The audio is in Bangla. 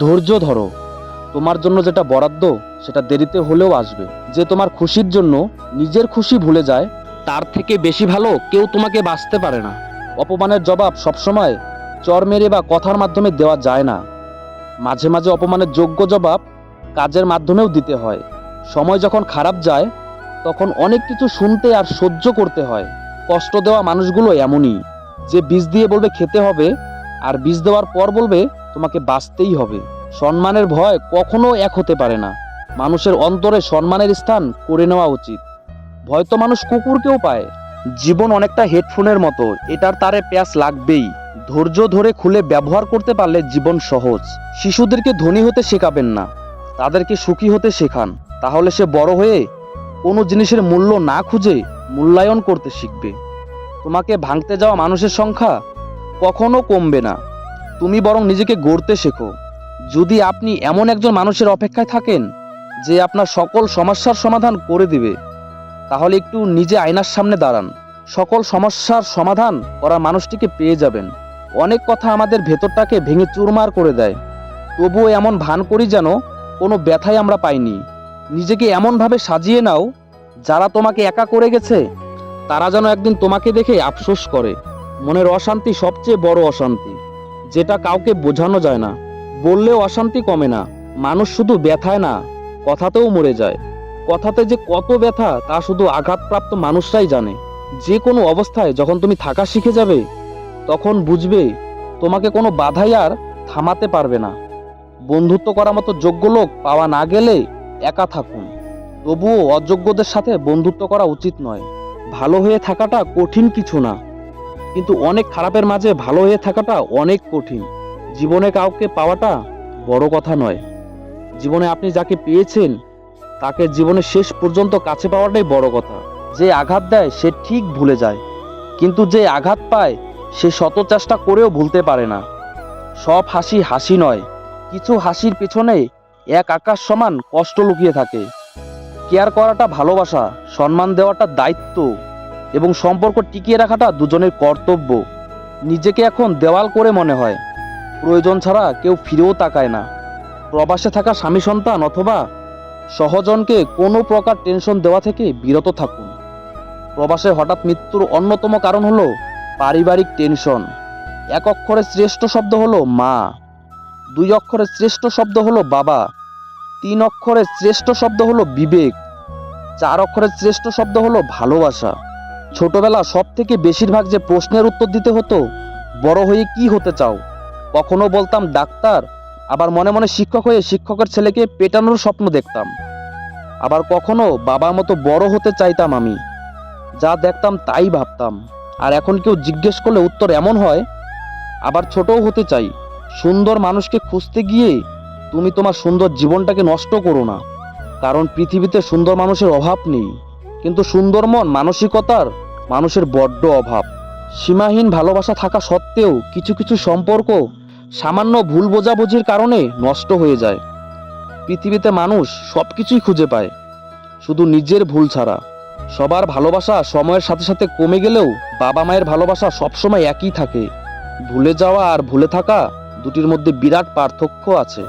ধৈর্য ধরো। তোমার জন্য যেটা বরাদ্দ, সেটা দেরিতে হলেও আসবে। যে তোমার খুশির জন্য নিজের খুশি ভুলে যায়, তার থেকে বেশি ভালো কেউ তোমাকে বাঁচতে পারে না। অপমানের জবাব সবসময় চর মেরে বা কথার মাধ্যমে দেওয়া যায় না। মাঝে মাঝে অপমানের যোগ্য জবাব কাজের মাধ্যমেও দিতে হয়। সময় যখন খারাপ যায়, তখন অনেক কিছু শুনতে আর সহ্য করতে হয়। কষ্ট দেওয়া মানুষগুলো এমনই। যে বীজ দিয়ে বলবে খেতে হবে, আর বীজ দেওয়ার পর বলবে তোমাকে বাঁচতেই হবে। সম্মানের ভয় কখনো এক হতে পারে না। মানুষের অন্তরে সম্মানের স্থান করে নেওয়া উচিত। ভয় তো মানুষ কুকুরকেও পায়। জীবন অনেকটা হেডফোনের মতো। এটার তারে প্যাস লাগবেই। ধৈর্য ধরে খুলে ব্যবহার করতে পারলে জীবন সহজ। শিশুদেরকে ধনী হতে শেখাবেন না। তাদেরকে সুখী হতে শেখান। তাহলে সে বড় হয়ে কোনো জিনিসের মূল্য না খুঁজে মূল্যায়ন করতে শিখবে। তোমাকে ভাঙতে যাওয়া মানুষের সংখ্যা কখনো কমবে না। তুমি বরং নিজেকে গড়তে শেখো। যদি আপনি এমন একজন মানুষের অপেক্ষায় থাকেন, যে আপনার সকল সমস্যার সমাধান করে দিবে, তাহলে একটু নিজে আয়নার সামনে দাঁড়ান। সকল সমস্যার সমাধান করা মানুষটিকে পেয়ে যাবেন। অনেক কথা আমাদের ভেতরটাকে ভেঙে চুরমার করে দেয়। তবুও এমন ভান করি যেন কোনো ব্যথাই আমরা পাইনি। নিজেকে এমনভাবে সাজিয়ে নাও, যারা তোমাকে একা করে গেছে, তারা যেন একদিন তোমাকে দেখে আফসোস করে। মনের অশান্তি সবচেয়ে বড় অশান্তি। যেটা কাউকে বোঝানো যায় না। বললেও অশান্তি কমে না। মানুষ শুধু ব্যথায় না, কথাতেও মরে যায়। কথাতে যে কত ব্যথা, তা শুধু আঘাতপ্রাপ্ত মানুষরাই জানে। যে কোনো অবস্থায় যখন তুমি থাকা শিখে যাবে, তখন বুঝবে, তোমাকে কোনো বাধাই আর থামাতে পারবে না। বন্ধুত্ব করার মতো যোগ্য লোক পাওয়া না গেলে একা থাকুন। তবুও অযোগ্যদের সাথে বন্ধুত্ব করা উচিত নয়। ভালো হয়ে থাকাটা কঠিন কিছু না। কিন্তু অনেক খারাপের মাঝে ভালো হয়ে থাকাটা অনেক কঠিন। জীবনে কাউকে পাওয়াটা বড় কথা নয়। জীবনে আপনি যাকে পেয়েছেন, তাকে জীবনের শেষ পর্যন্ত কাছে পাওয়াটাই বড় কথা। যে আঘাত দেয়, সে ঠিক ভুলে যায়। কিন্তু যে আঘাত পায়, সে শত চেষ্টা করেও ভুলতে পারে না। সব হাসি হাসি নয়। কিছু হাসির পেছনে এক আকাশ সমান কষ্ট লুকিয়ে থাকে। কেয়ার করাটা ভালোবাসা, সম্মান দেওয়াটা দায়িত্ব। এবং সম্পর্ক টিকিয়ে রাখাটা দুজনের কর্তব্য। নিজেকে এখন দেওয়াল করে মনে হয়। প্রয়োজন ছাড়া কেউ ফিরেও তাকায় না। প্রবাসে থাকা স্বামী সন্তান অথবা সহজনকে কোনো প্রকার টেনশন দেওয়া থেকে বিরত থাকুন। প্রবাসে হঠাৎ মৃত্যুর অন্যতম কারণ হলো পারিবারিক টেনশন। এক অক্ষরের শ্রেষ্ঠ শব্দ হলো মা। দুই অক্ষরের শ্রেষ্ঠ শব্দ হলো বাবা। তিন অক্ষরের শ্রেষ্ঠ শব্দ হলো বিবেক। চার অক্ষরের শ্রেষ্ঠ শব্দ হলো ভালোবাসা। ছোটবেলা সব থেকে বেশিরভাগ যে প্রশ্নের উত্তর দিতে হতো, বড় হয়ে কি হতে চাও? কখনো বলতাম ডাক্তার, আবার মনে মনে শিক্ষক হয়ে শিক্ষকের ছেলেকে পেটানোর স্বপ্ন দেখতাম। আবার কখনো বাবার মতো বড় হতে চাইতাম আমি। যা দেখতাম তাই ভাবতাম। আর এখন কেউ জিজ্ঞেস করলে উত্তর এমন হয়, আবার ছোটও হতে চাই। সুন্দর মানুষকে খুঁজতে গিয়ে তুমি তোমার সুন্দর জীবনটাকে নষ্ট করো না। কারণ পৃথিবীতে সুন্দর মানুষের অভাব নেই। কিন্তু সুন্দর মন মানসিকতার মানুষের বড্ড অভাব। সীমাহীন ভালোবাসা থাকা সত্ত্বেও কিছু কিছু সম্পর্ক সামান্য ভুল বোঝাবুঝির কারণে নষ্ট হয়ে যায়। পৃথিবীতে মানুষ সব কিছুই খুঁজে পায়, শুধু নিজের ভুল ছাড়া। সবার ভালোবাসা সময়ের সাথে সাথে কমে গেলেও বাবা মায়ের ভালোবাসা সবসময় একই থাকে। ভুলে যাওয়া আর ভুলে থাকা দুটির মধ্যে বিরাট পার্থক্য আছে।